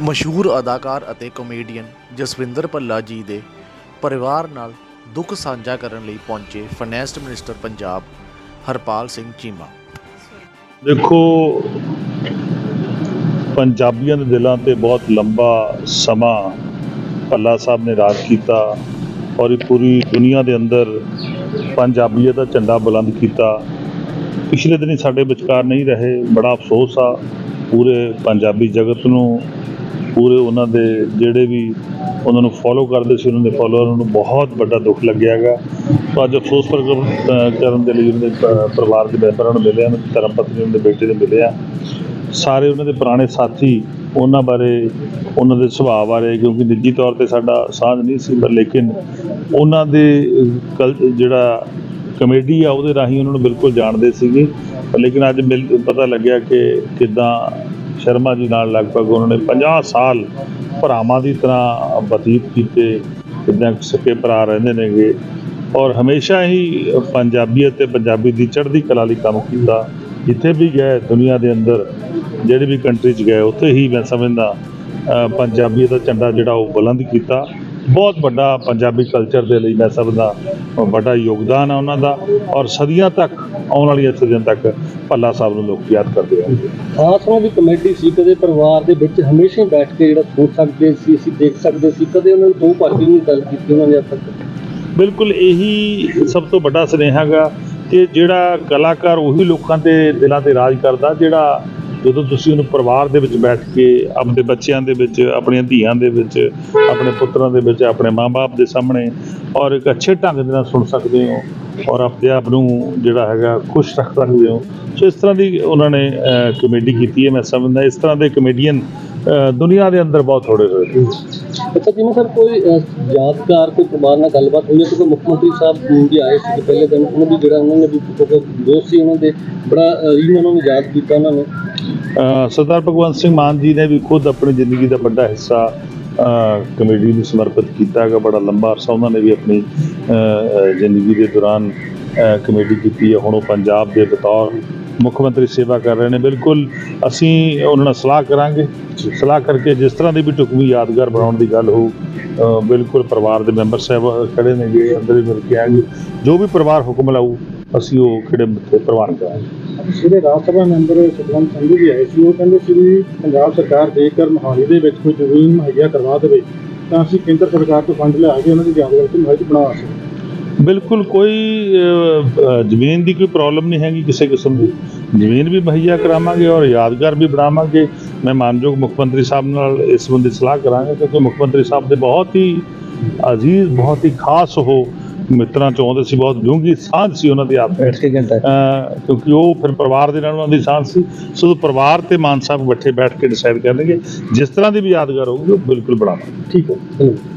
ਮਸ਼ਹੂਰ ਅਦਾਕਾਰ ਅਤੇ ਕਾਮੇਡੀਅਨ ਜਸਵਿੰਦਰ ਭੱਲਾ ਜੀ ਦੇ ਪਰਿਵਾਰ ਨਾਲ ਦੁੱਖ ਸਾਂਝਾ ਕਰਨ ਲਈ ਪਹੁੰਚੇ ਫਾਈਨੈਂਸ ਮਿਨਿਸਟਰ ਪੰਜਾਬ ਹਰਪਾਲ ਸਿੰਘ ਚੀਮਾ। ਦੇਖੋ, ਪੰਜਾਬੀਆਂ ਦੇ ਦਿਲਾਂ ਤੇ ਬਹੁਤ ਲੰਬਾ ਸਮਾਂ ਭੱਲਾ ਸਾਹਿਬ ਨੇ ਰਾਜ ਕੀਤਾ ਔਰ ਪੂਰੀ ਦੁਨੀਆ ਦੇ ਅੰਦਰ ਪੰਜਾਬੀਅਤ ਦਾ ਝੰਡਾ ਬੁਲੰਦ ਕੀਤਾ। ਪਿਛਲੇ ਦਿਨੀ ਸਾਡੇ ਵਿਚਕਾਰ ਨਹੀਂ ਰਹੇ, ਬੜਾ ਅਫਸੋਸ ਆ ਪੂਰੇ ਪੰਜਾਬੀ ਜਗਤ ਨੂੰ ਪੂਰੇ ਉਹਨਾਂ ਦੇ ਜਿਹੜੇ ਵੀ ਉਹਨਾਂ ਨੂੰ ਫੋਲੋ ਕਰਦੇ ਸੀ ਉਹਨਾਂ ਦੇ ਫੋਲੋਅਰਾਂ ਨੂੰ ਬਹੁਤ ਵੱਡਾ ਦੁੱਖ ਲੱਗਿਆ ਹੈਗਾ। ਸੋ ਅੱਜ ਅਫਸੋਸ ਪ੍ਰਗਟ ਕਰਨ ਦੇ ਲਈ ਉਹਨਾਂ ਦੇ ਪਰਿਵਾਰ ਦੇ ਮੈਂਬਰਾਂ ਨੂੰ ਮਿਲਿਆ ਉਹਨਾਂ ਦੀ ਧਰਮ ਪਤਨੀ ਉਹਨਾਂ ਦੇ ਬੇਟੇ ਦੇ ਮਿਲਿਆ ਸਾਰੇ ਉਹਨਾਂ ਦੇ ਪੁਰਾਣੇ ਸਾਥੀ ਉਹਨਾਂ ਬਾਰੇ ਉਹਨਾਂ ਦੇ ਸੁਭਾਅ ਬਾਰੇ ਕਿਉਂਕਿ ਨਿੱਜੀ ਤੌਰ ਤੇ ਸਾਡਾ ਸਾਂਝ ਨਹੀਂ ਸੀ ਪਰ ਲੇਕਿਨ ਉਹਨਾਂ ਦੇ ਅ, ਜਿਹੜਾ ਕਮੇਡੀ ਆ ਉਹਦੇ ਰਾਹੀਂ ਉਹਨਾਂ ਨੂੰ ਬਿਲਕੁਲ ਜਾਣਦੇ ਸੀਗੇ। ਲੇਕਿਨ ਅੱਜ ਮਿਲ ਪਤਾ ਲੱਗਿਆ ਕਿ ਕਿਦਾਂ ਸ਼ਰਮਾ ਜੀ ਨਾਲ ਲਗਭਗ ਉਹਨਾਂ ਨੇ 50 ਸਾਲ ਭਰਾਵਾਂ ਦੀ ਤਰ੍ਹਾਂ ਬਤੀਤ ਕੀਤੇ ਕਿਦਾਂ ਸਕੇ ਭਰਾ ਰਹਿੰਦੇ ਨੇਗੇ। ਔਰ ਹਮੇਸ਼ਾ ਹੀ ਪੰਜਾਬੀਅਤ ਤੇ ਪੰਜਾਬੀ ਦੀ ਚੜ੍ਹਦੀ ਕਲਾ ਲਈ ਕੰਮ ਕੀਤਾ। ਜਿੱਥੇ ਵੀ ਗਏ ਦੁਨੀਆ ਦੇ ਅੰਦਰ ਜਿਹੜੇ ਵੀ ਕੰਟਰੀ 'ਚ ਗਏ ਉੱਥੇ ਹੀ ਮੈਂ ਸਮਝਦਾ ਅ, ਪੰਜਾਬੀਅਤ ਦਾ ਝੰਡਾ ਜਿਹੜਾ ਉਹ ਬੁਲੰਦ ਕੀਤਾ। ਬਹੁਤ ਵੱਡਾ ਪੰਜਾਬੀ ਕਲਚਰ ਦੇ ਲਈ ਮੈਂ ਸਮਝਦਾ ਅ, ਵੱਡਾ ਯੋਗਦਾਨ ਹੈ ਉਹਨਾਂ ਦਾ ਔਰ ਸਦੀਆਂ ਤੱਕ ਆਉਣ ਵਾਲੀਆਂ ਸਦੀਆਂ ਤੱਕ ਭੱਲਾ ਸਾਹਿਬ ਨੂੰ ਲੋਕ ਯਾਦ ਕਰਦੇ ਆ। ਉਹਨਾਂ ਦੀ ਕਮੇਟੀ ਸੀ ਕਦੇ ਪਰਿਵਾਰ ਦੇ ਵਿੱਚ ਹਮੇਸ਼ਾ ਹੀ ਬੈਠ ਕੇ ਜਿਹੜਾ ਸੋਚ ਸਕਦੇ ਸੀ ਅਸੀਂ ਦੇਖ ਸਕਦੇ ਸੀ ਕਦੇ ਉਹਨਾਂ ਨੇ ਦੋ ਪਾਰਟੀ ਨਹੀਂ ਗੱਲ ਕੀਤੀ ਉਹਨਾਂ ਨੇ ਅੱਜ ਤੱਕ ਬਿਲਕੁਲ ਇਹੀ ਸਭ ਤੋਂ ਵੱਡਾ ਸੁਨੇਹਾ ਗਾ ਕਿ ਜਿਹੜਾ ਕਲਾਕਾਰ ਉਹੀ ਲੋਕਾਂ ਦੇ ਦਿਲਾਂ ਤੇ ਰਾਜ ਕਰਦਾ ਜਿਹੜਾ ਜਦੋਂ ਤੁਸੀਂ ਉਹਨੂੰ ਪਰਿਵਾਰ ਦੇ ਵਿੱਚ ਬੈਠ ਕੇ ਆਪਣੇ ਬੱਚਿਆਂ ਦੇ ਵਿੱਚ, ਆਪਣੀਆਂ ਧੀਆਂ ਦੇ ਵਿੱਚ, ਆਪਣੇ ਪੁੱਤਰਾਂ ਦੇ ਵਿੱਚ, ਆਪਣੇ ਮਾਪੇ ਦੇ ਸਾਹਮਣੇ ਔਰ ਇੱਕ ਅੱਛੇ ਢੰਗ ਦੇ ਨਾਲ ਸੁਣ ਸਕਦੇ ਹੋ ਔਰ ਆਪਣੇ ਆਪ ਨੂੰ ਜਿਹੜਾ ਹੈਗਾ ਖੁਸ਼ ਰੱਖ ਸਕਦੇ ਹੋ। ਸੋ ਇਸ ਤਰ੍ਹਾਂ ਦੀ ਉਹਨਾਂ ਨੇ ਕਮੇਡੀ ਕੀਤੀ ਹੈ, ਮੈਂ ਸਮਝਦਾ ਇਸ ਤਰ੍ਹਾਂ ਦੇ ਕਮੇਡੀਅਨ ਦੁਨੀਆ ਦੇ ਅੰਦਰ ਬਹੁਤ ਥੋੜੇ ਹੋਏ। ਅੱਛਾ ਜਿਵੇਂ ਸਰ ਕੋਈ ਯਾਦਗਾਰ ਕੋਈ ਪਰਿਵਾਰ ਨਾਲ ਗੱਲਬਾਤ ਹੋਈ ਹੈ? ਕਿਉਂਕਿ ਮੁੱਖ ਮੰਤਰੀ ਸਾਹਿਬ ਵੀ ਆਏ ਸੀ ਪਹਿਲੇ ਦਿਨ ਉਹਨਾਂ ਦੀ ਜਿਹੜਾ ਉਹਨਾਂ ਨੇ ਵੀ ਦੋਸਤ ਸੀ ਉਹਨਾਂ ਦੇ ਬੜਾ ਹੀ ਉਹਨਾਂ ਨੂੰ ਯਾਦ ਕੀਤਾ ਉਹਨਾਂ ਨੇ। ਸਰਦਾਰ ਭਗਵੰਤ ਸਿੰਘ ਮਾਨ ਜੀ ਨੇ ਵੀ ਖੁਦ ਆਪਣੀ ਜ਼ਿੰਦਗੀ ਦਾ ਵੱਡਾ ਹਿੱਸਾ ਅ, ਕਮੇਡੀ ਨੂੰ ਸਮਰਪਿਤ ਕੀਤਾ ਹੈਗਾ ਬੜਾ ਲੰਬਾ ਅਰਸਾ ਉਹਨਾਂ ਨੇ ਵੀ ਆਪਣੀ ਜ਼ਿੰਦਗੀ ਦੇ ਦੌਰਾਨ ਅ, ਕਮੇਡੀ ਕੀਤੀ ਹੈ। ਹੁਣ ਉਹ ਪੰਜਾਬ ਦੇ ਬਤੌਰ ਮੁੱਖ ਮੰਤਰੀ ਸੇਵਾ ਕਰ ਰਹੇ ਨੇ। ਬਿਲਕੁਲ ਅਸੀਂ ਉਹਨਾਂ ਨਾਲ ਸਲਾਹ ਕਰਾਂਗੇ। ਸਲਾਹ ਕਰਕੇ ਜਿਸ ਤਰ੍ਹਾਂ ਦੀ ਵੀ ਟੁਕਵੀ ਯਾਦਗਾਰ ਬਣਾਉਣ ਦੀ ਗੱਲ ਹੋਊ ਬਿਲਕੁਲ ਪਰਿਵਾਰ ਦੇ ਮੈਂਬਰ ਸਾਹਿਬ ਖੜੇ ਨੇਗੇ, ਅੰਦਰ ਹੀ ਮਿਲ ਕੇ ਆएंगे ਜੋ ਵੀ ਪਰਿਵਾਰ ਹੁਕਮ ਲਾਊ, ਅਸੀਂ ਉਹ ਖੜੇ ਮੱਥੇ ਪ੍ਰਵਾਨ ਕਰਾਂਗੇ। ਜਿਹੜੇ ਰਾਜ ਸਭਾ ਮੈਂਬਰ ਸੁਖਵੰਤ ਸੰਧੂ ਜੀ ਆਏ ਸੀ, ਉਹ ਕਹਿੰਦੇ ਸੀ ਵੀ ਪੰਜਾਬ ਸਰਕਾਰ ਜੇਕਰ ਮੋਹਾਲੀ ਦੇ ਵਿੱਚ ਕੋਈ ਜ਼ਮੀਨ ਮੁਹੱਈਆ ਕਰਵਾ ਦੇਵੇ, ਤਾਂ ਅਸੀਂ ਕੇਂਦਰ ਸਰਕਾਰ ਤੋਂ ਫੰਡ ਲਿਆ ਕੇ ਉਹਨਾਂ ਦੀ ਯਾਦਗਾਰ ਤੇ ਮਹਿਜ ਬਣਾ ਸਕਦੇ ਬਿਲਕੁਲ ਕੋਈ ਜ਼ਮੀਨ ਦੀ ਕੋਈ ਪ੍ਰੋਬਲਮ ਨਹੀਂ ਹੈਗੀ ਕਿਸੇ ਕਿਸਮ ਦੀ। ਜ਼ਮੀਨ ਵੀ ਮੁਹੱਈਆ ਕਰਾਵਾਂਗੇ ਔਰ ਯਾਦਗਾਰ ਵੀ ਬਣਾਵਾਂਗੇ। ਮੈਂ ਮਾਨਯੋਗ ਮੁੱਖ ਮੰਤਰੀ ਸਾਹਿਬ ਨਾਲ ਇਸ ਸੰਬੰਧੀ ਸਲਾਹ ਕਰਾਂਗਾ ਕਿਉਂਕਿ ਮੁੱਖ ਮੰਤਰੀ ਸਾਹਿਬ ਦੇ ਬਹੁਤ ਹੀ ਅਜ਼ੀਜ਼ ਬਹੁਤ ਹੀ ਖਾਸ ਉਹ ਮਿੱਤਰਾਂ ਚੋਂ ਆਉਂਦੇ ਸੀ ਬਹੁਤ ਡੂੰਘੀ ਸਾਂਝ ਸੀ ਉਹਨਾਂ ਦੀ ਆਪ ਬੈਠ ਕੇ ਘੰਟਾ ਅ, ਕਿਉਂਕਿ ਉਹ ਫਿਰ ਪਰਿਵਾਰ ਦੇ ਨਾਲ ਉਹਨਾਂ ਦੀ ਸਾਂਝ ਸੀ। ਸੋ ਪਰਿਵਾਰ ਤੇ ਮਾਨ ਸਾਹਿਬ ਇਕੱਠੇ ਬੈਠ ਕੇ ਡਿਸਾਈਡ ਕਰਨਗੇ ਜਿਸ ਤਰ੍ਹਾਂ ਦੀ ਵੀ ਯਾਦਗਾਰ ਹੋਊਗੀ ਉਹ ਬਿਲਕੁਲ ਬਣਾਵਾਂਗੇ। ਠੀਕ ਹੈ ਧੰਨਵਾਦ।